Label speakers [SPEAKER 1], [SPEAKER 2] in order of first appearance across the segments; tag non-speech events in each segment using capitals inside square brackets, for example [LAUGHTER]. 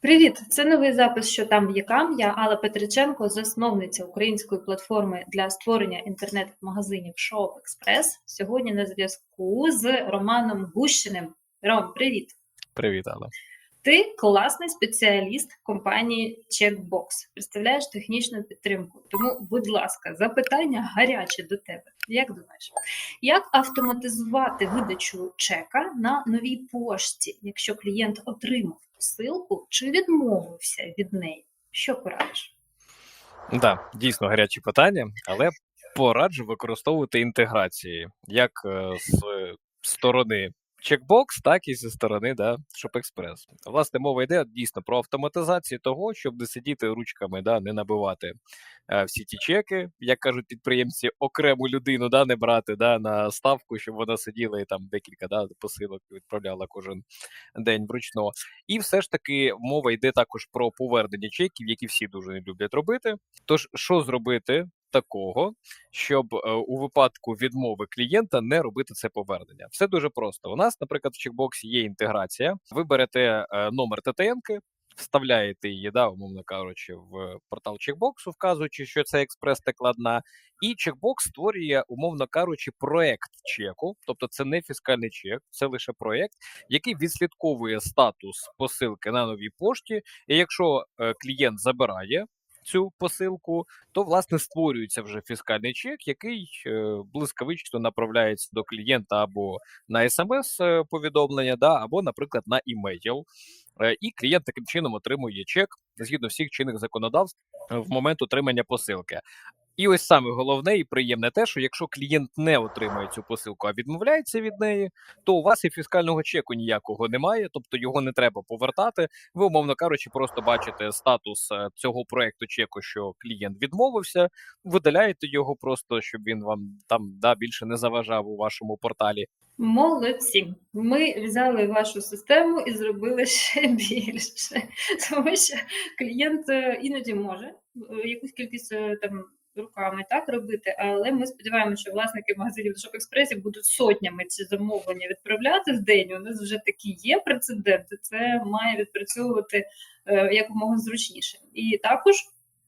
[SPEAKER 1] Привіт! Це новий запис «Що там в'якам». Я Алла Петриченко, засновниця української платформи для створення інтернет-магазинів Shop Express. Сьогодні на зв'язку з Романом Гущиним. Ром, привіт!
[SPEAKER 2] Привіт, Алла.
[SPEAKER 1] Ти класний спеціаліст компанії Checkbox. Представляєш технічну підтримку. Тому, будь ласка, запитання гаряче до тебе. Як думаєш, як автоматизувати видачу чека на новій пошті, якщо клієнт отримав посилку чи відмовився від неї? Що порадиш?
[SPEAKER 2] Да, дійсно гарячі питання, але пораджу використовувати інтеграції як е, з сторони Checkbox, так і зі сторони да, ShopExpress. Власне, мова йде дійсно про автоматизацію того, щоб не сидіти ручками, да, не набивати е, всі ті чеки, як кажуть підприємці, окрему людину да, не брати да, на ставку, щоб вона сиділа і там декілька да, посилок відправляла кожен день вручну. І все ж таки мова йде також про повернення чеків, які всі дуже не люблять робити. Тож, що зробити такого, щоб е, у випадку відмови клієнта не робити це повернення? Все дуже просто. У нас, наприклад, в чекбоксі є інтеграція. Ви берете е, номер ТТНки, вставляєте її, да, умовно кажучи, в портал чекбоксу, вказуючи, що це експрес-накладна, і чекбокс створює, умовно кажучи, проект чеку, тобто це не фіскальний чек, це лише проект, який відслідковує статус посилки на новій пошті. І якщо е, клієнт забирає цю посилку, то власне створюється вже фіскальний чек, який е, блискавично направляється до клієнта або на смс е, повідомлення, да, або, наприклад, на імейл. Е, І клієнт таким чином отримує чек згідно всіх чинних законодавств в момент отримання посилки. І ось саме головне і приємне те, що якщо клієнт не отримує цю посилку, а відмовляється від неї, то у вас і фіскального чеку ніякого немає, тобто його не треба повертати. Ви, умовно кажучи, просто бачите статус е, цього проекту чеку, що клієнт відмовився, видаляєте його просто, щоб він вам там да більше не заважав у вашому порталі.
[SPEAKER 1] Молодці. Ми взяли вашу систему і зробили ще [LAUGHS] більше, тому що клієнт е, іноді може е, якусь кількість там руками так робити, але ми сподіваємося, що власники магазинів шок експресі будуть сотнями ці замовлення відправляти в день. У нас вже такі є прецеденти. Це має відпрацьовувати е, якомога зручніше. І також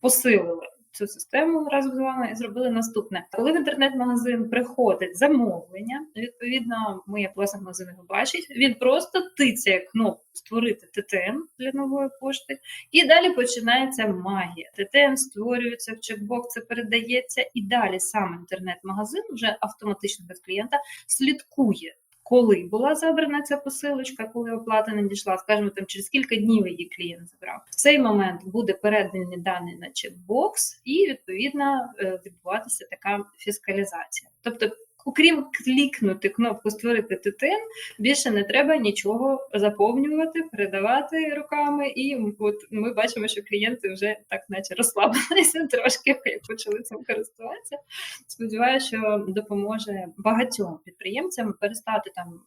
[SPEAKER 1] посилили цю систему разом з вами і зробили наступне. Коли в інтернет-магазин приходить замовлення, відповідно, ми, як власник магазину його бачить, він просто тицяє кнопку створити ТТН для нової пошти, і далі починається магія. ТТН створюється в чекбок, це передається, і далі сам інтернет-магазин вже автоматично без клієнта слідкує. Коли була забрана ця посилочка, коли оплата не дійшла, скажімо, там через кілька днів її клієнт забрав. В цей момент буде передані дані на чекбокс, і відповідно е, відбуватися така фіскалізація. Тобто окрім клікнути кнопку Створити дитин, більше не треба нічого заповнювати, передавати руками. І от ми бачимо, що клієнти вже так, наче розслабилися [LAUGHS] трошки, почали цим користуватися. Сподіваюся, що допоможе багатьом підприємцям перестати там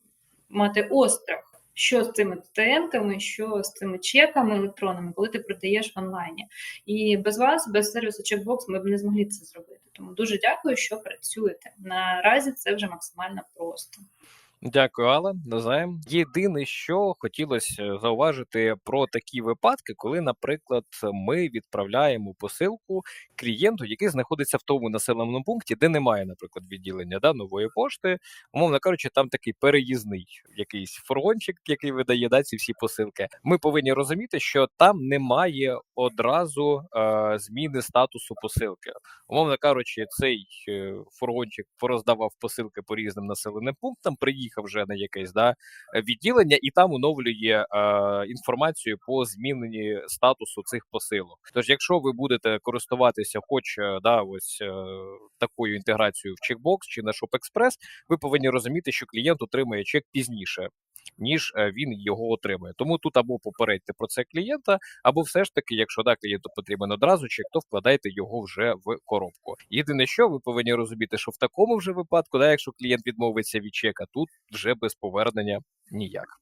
[SPEAKER 1] мати острах. Що з цими ТТНками, що з цими чеками електронними, коли ти продаєш в онлайні. І без вас, без сервісу чекбокс, ми б не змогли це зробити. Тому дуже дякую, що працюєте. Наразі це вже максимально просто.
[SPEAKER 2] Дякую, Алла. Назаєм. Єдине, що хотілося зауважити про такі випадки, коли, наприклад, ми відправляємо посилку клієнту, який знаходиться в тому населеному пункті, де немає, наприклад, відділення да, нової пошти. Умовно кажучи, там такий переїзний якийсь фургончик, який видає да, ці всі посилки. Ми повинні розуміти, що там немає одразу е, зміни статусу посилки. Умовно кажучи, цей е, фургончик пороздавав посилки по різним населеним пунктам. Приїхав вже на якесь да відділення, і там оновлює е, інформацію по зміненні статусу цих посилок. Тож, якщо ви будете користуватися, хоч е, да, ось е, такою інтеграцією в Checkbox чи на ShopExpress, ви повинні розуміти, що клієнт отримає чек пізніше. Ніж е, він його отримує, тому тут або попередьте про це клієнта, або все ж таки, якщо да, клієнту потрібен одразу чек, то вкладайте його вже в коробку. Єдине, що ви повинні розуміти, що в такому вже випадку, да, якщо клієнт відмовиться від чека, тут вже без повернення ніяк.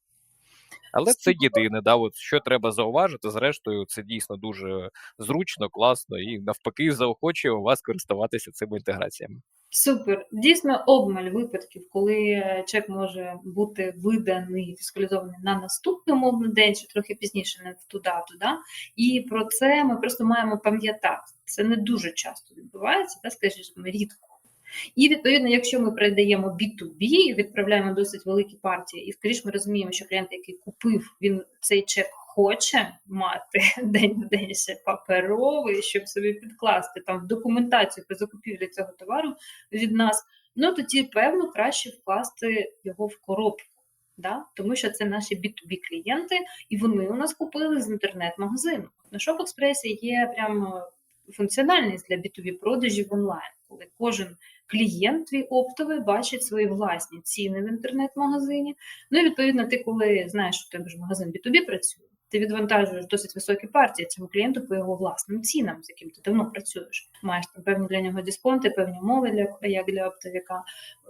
[SPEAKER 2] Але це єдине, да, от що треба зауважити. Зрештою, це дійсно дуже зручно, класно і навпаки заохочує вас користуватися цими інтеграціями.
[SPEAKER 1] Супер. Дійсно, обмаль випадків, коли е, чек може бути виданий, фіскалізований на наступний умовний день, чи трохи пізніше, не в ту дату. Да? І про це ми просто маємо пам'ятати. Це не дуже часто відбувається, та скажімо, рідко. І відповідно, якщо ми передаємо B2B, відправляємо досить великі партії, і скоріш ми розуміємо, що клієнт, який купив, він цей чек хоче мати [LAUGHS] день в день ще паперовий, щоб собі підкласти там в документацію по закупівлі цього товару від нас, ну тоді певно краще вкласти його в коробку. Да? Тому що це наші B2B клієнти, і вони у нас купили з інтернет-магазину. На ShopExpress є прямо функціональність для B2B продажів онлайн, коли кожен клієнт твій оптовий бачить свої власні ціни в інтернет-магазині. Ну і відповідно, ти, коли знаєш, що тебе ж магазин B2B працює, ти відвантажуєш досить високі партії цьому клієнту по його власним цінам, з яким ти давно працюєш. Маєш там певні для нього дисконти, певні умови для як для оптовика.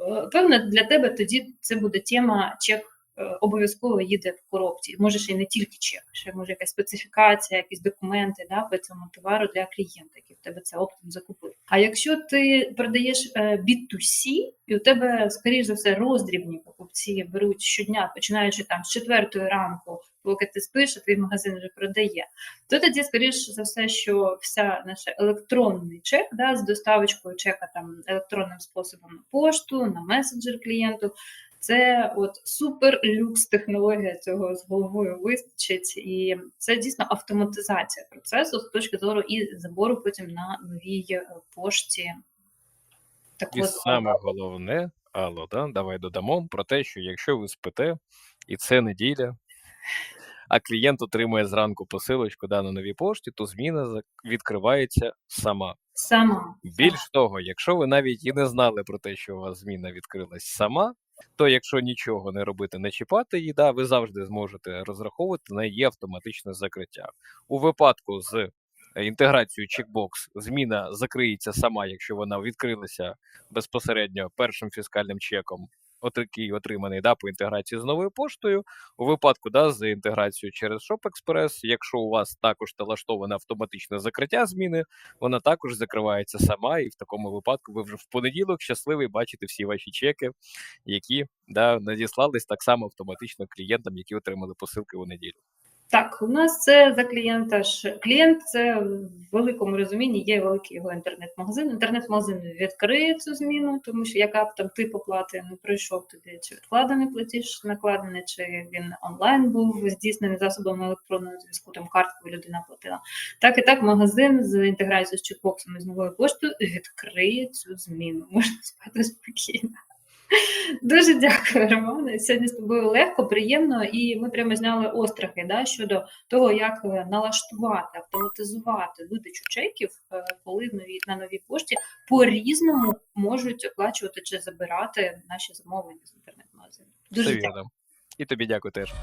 [SPEAKER 1] Е, Певно, для тебе тоді це буде тема чек. е, Обов'язково їде в коробці. Може ще й не тільки чек, ще може якась специфікація, якісь документи да, по цьому товару для клієнта, який в тебе це оптом закупив. А якщо ти продаєш е, B2C, і у тебе, скоріш за все, роздрібні покупці беруть щодня, починаючи там з четвертої ранку, поки ти спиш, а твій магазин вже продає, то тоді, скоріш за все, що вся наша електронний чек да, з доставочкою чека там електронним способом на пошту, на месенджер клієнту. Це от супер люкс технологія цього з головою вистачить, і це дійсно автоматизація процесу з точки зору і забору потім на новій е, пошті. Так
[SPEAKER 2] І
[SPEAKER 1] от,
[SPEAKER 2] саме головне, Алло, да, давай додамо про те, що якщо ви спите, і це неділя, а клієнт отримує зранку посилочку да, на новій пошті, то зміна відкривається сама.
[SPEAKER 1] сама
[SPEAKER 2] Більш того, якщо ви навіть і не знали про те, що у вас зміна відкрилась сама, то якщо нічого не робити, не чіпати її, да, ви завжди зможете розраховувати на її автоматичне закриття. У випадку з е, інтеграцією Checkbox зміна закриється сама, якщо вона відкрилася безпосередньо першим фіскальним чеком, який отриманий да, по інтеграції з новою поштою. У випадку да, з інтеграцією через ShopExpress, якщо у вас також налаштоване автоматичне закриття зміни, вона також закривається сама, і в такому випадку ви вже в понеділок щасливий бачите всі ваші чеки, які да, надіслались так само автоматично клієнтам, які отримали посилки у неділю.
[SPEAKER 1] Так, у нас це за клієнта ж клієнт це в великому розумінні є великий його інтернет-магазин. Інтернет-магазин відкриє цю зміну, тому що яка б там тип оплати не пройшов туди, чи відкладений платіж накладений, чи він онлайн був здійснений засобами електронного зв'язку, там карткою людина платила. Так і так, магазин з інтеграцією з чекбоксом і з новою поштою відкриє цю зміну. Можна спати спокійно. Дуже дякую, Романе. Сьогодні з тобою легко, приємно, і ми прямо зняли острахи да, щодо того, як е, налаштувати, автоматизувати видачу чеків, е, коли в нові, на новій пошті по-різному можуть оплачувати чи забирати наші замовлення з інтернет-магазину. Дуже дякую.
[SPEAKER 2] вірно. І тобі дякую теж.